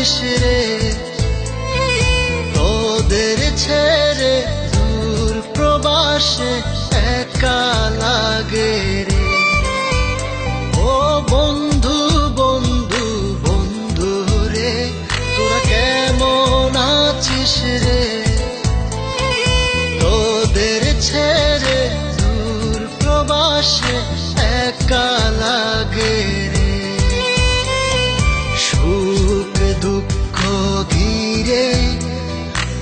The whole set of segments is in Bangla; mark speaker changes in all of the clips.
Speaker 1: তোরা কেমন আছিস রে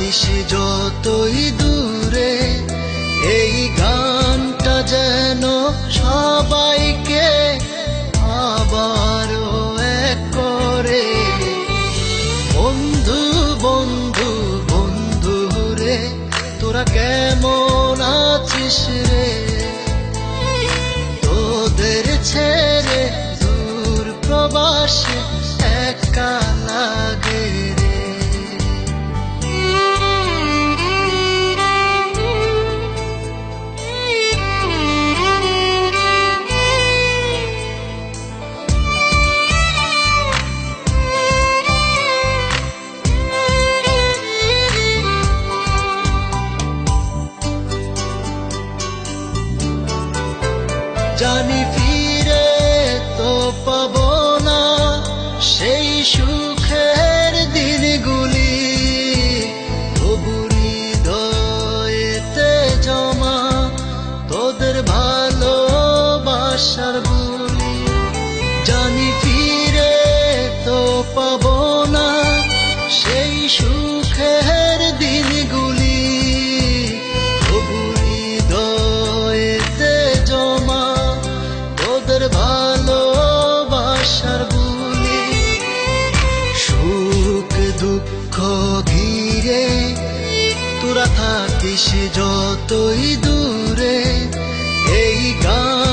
Speaker 1: থাকিস যতই দূরে এই গানটা যেন সবাইকে আবারও জানি ফিরে তো পাব না সেই সুখের দিনগুলি। তবু হৃদয়েতে জমা তোদের ভালোবাসার বুলি জানি ফিরে তো পাব না সেই সুখের ঘিরে তোরা থাকিস যতই দূরে এই গানটা